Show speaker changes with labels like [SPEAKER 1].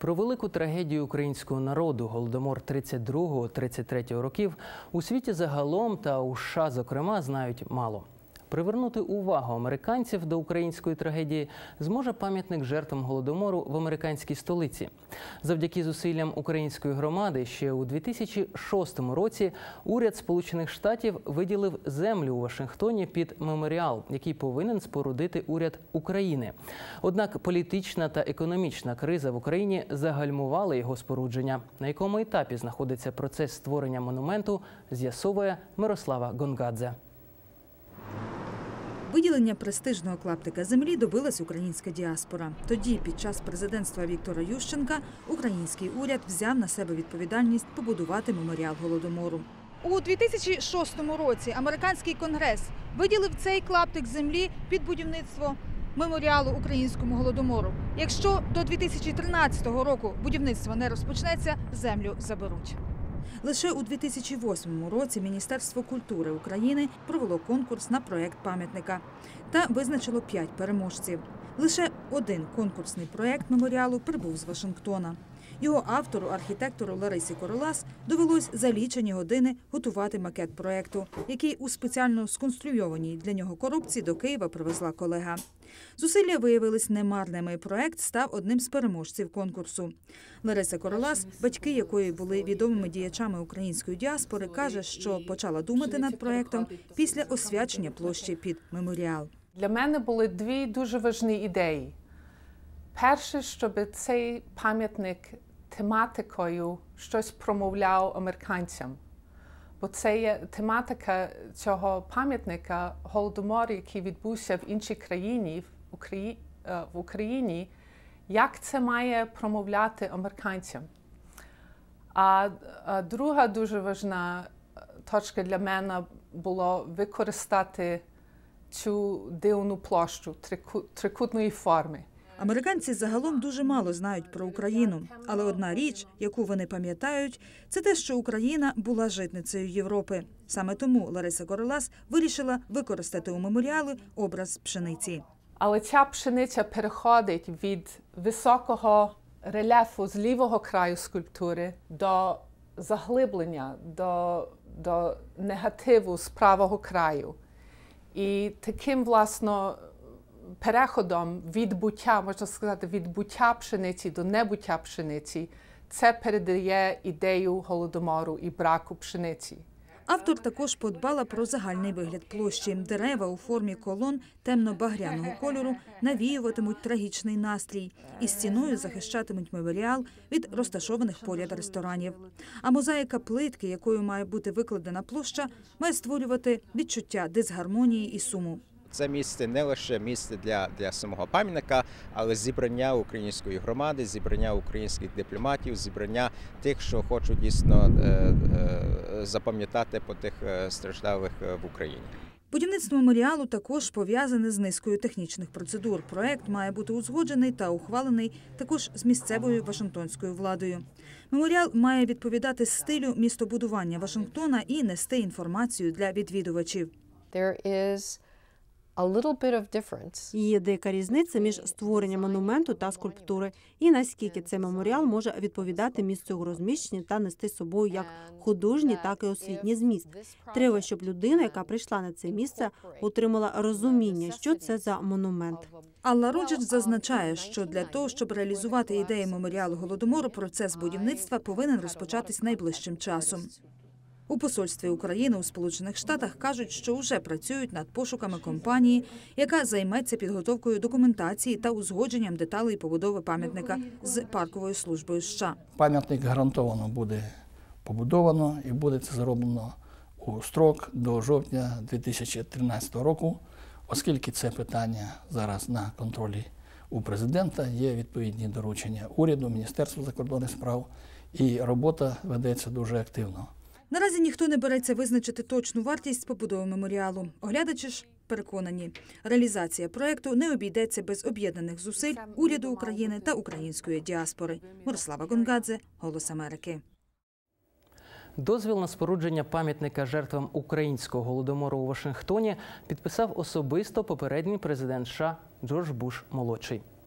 [SPEAKER 1] Про велику трагедію українського народу голодомор 32-33 років у світі загалом та у США, зокрема, знають мало. Привернути увагу американців до української трагедії зможе пам'ятник жертвам голодомору в американській столиці. Завдяки зусиллям української громади ще у 2006 році уряд Сполучених Штатів виділив землю у Вашингтоні під меморіал, який повинен спорудити уряд України. Однак політична та економічна криза в Україні загальмували його спорудження. На якому етапі знаходиться процес створення монументу, з'ясовує Мирослава Гонгадзе.
[SPEAKER 2] Виділення престижного клаптика землі добилась українська діаспора. Тоді, під час президентства Віктора Ющенка, український уряд взяв на себе відповідальність побудувати меморіал голодомору.
[SPEAKER 3] У 2006 році американський конгрес виділив цей клаптик землі під будівництво меморіалу українському голодомору. Якщо до 2013 року будівництво не розпочнеться, землю заберуть.
[SPEAKER 2] Лише у 2008 році Міністерство культури України провело конкурс на проект пам'ятника та визначило п'ять переможців. Лише один конкурсний проект меморіалу прибув з Вашингтона. Його автору, архітектору Ларисі Королас, довелось за лічені години готувати макет проекту, який у спеціально сконструйованій для нього коробці до Києва привезла колега. Зусилля виявились немарними. Проект став одним з переможців конкурсу. Лариса Королас, батьки якої були відомими діячами української діаспори, каже, що почала думати над проектом після освячення площі під меморіал.
[SPEAKER 4] Для мене були дві дуже важні ідеї. Перше, щоб цей пам'ятник тематикою щось промовляв американцям. Бо це є тематика цього пам'ятника Голодомор, який відбувся в іншій країні, в Україні, в Україні, як це має промовляти американцям. А, а друга дуже важна точка для мене було використати цю дивну площу трикутної форми.
[SPEAKER 2] Американці загалом дуже мало знають про Україну, але одна річ, яку вони пам'ятають, це те, що Україна була житницею Європи. Саме тому Лариса Королас вирішила використати у меморіали образ пшениці.
[SPEAKER 4] Але ця пшениця переходить від високого рельєфу з лівого краю скульптури до заглиблення, до, до негативу з правого краю. І таким, власно, переходом від буття, можна сказати, від буття пшениці до небуття пшениці, це передає ідею голодомору і браку пшениці.
[SPEAKER 2] Автор також подбала про загальний вигляд площі. Дерева у формі колон темно-багряного кольору навіюватимуть трагічний настрій і стіною захищатимуть меморіал від розташованих поряд ресторанів. А мозаїка плитки, якою має бути викладена площа, має створювати відчуття дисгармонії і суму.
[SPEAKER 5] Це місце не лише місце для для самого пам'ятника, але зібрання української громади, зібрання українських дипломатів, зібрання тих, що хочуть дійсно е, е, запам'ятати по тих страждалих в Україні.
[SPEAKER 2] Будівництво меморіалу також пов'язане з низкою технічних процедур. Проект має бути узгоджений та ухвалений також з місцевою Вашингтонською владою. Меморіал має відповідати стилю містобудування Вашингтона і нести інформацію для відвідувачів.
[SPEAKER 6] There is
[SPEAKER 7] Є деяка різниця між створенням монументу та скульптури, і наскільки цей меморіал може відповідати місцю його розміщення та нести з собою як художній, так і освітній зміст. Треба, щоб людина, яка прийшла на це місце, отримала розуміння, що це за монумент.
[SPEAKER 2] Алла Роджич зазначає, що для того, щоб реалізувати ідеї меморіалу голодомору, процес будівництва повинен розпочатись найближчим часом. У посольстві України у Сполучених Штатах кажуть, що вже працюють над пошуками компанії, яка займеться підготовкою документації та узгодженням деталей побудови пам'ятника з парковою службою. США
[SPEAKER 8] пам'ятник гарантовано буде побудовано і буде це зроблено у строк до жовтня 2013 року, оскільки це питання зараз на контролі у президента. Є відповідні доручення уряду, Міністерства закордонних справ, і робота ведеться дуже активно.
[SPEAKER 2] Наразі ніхто не береться визначити точну вартість побудови меморіалу. Оглядачі ж переконані, реалізація проекту не обійдеться без об'єднаних зусиль уряду України та української діаспори. Мирослава Гонгадзе, Голос Америки.
[SPEAKER 1] Дозвіл на спорудження пам'ятника жертвам українського голодомору у Вашингтоні підписав особисто попередній президент США Джордж Буш молодший.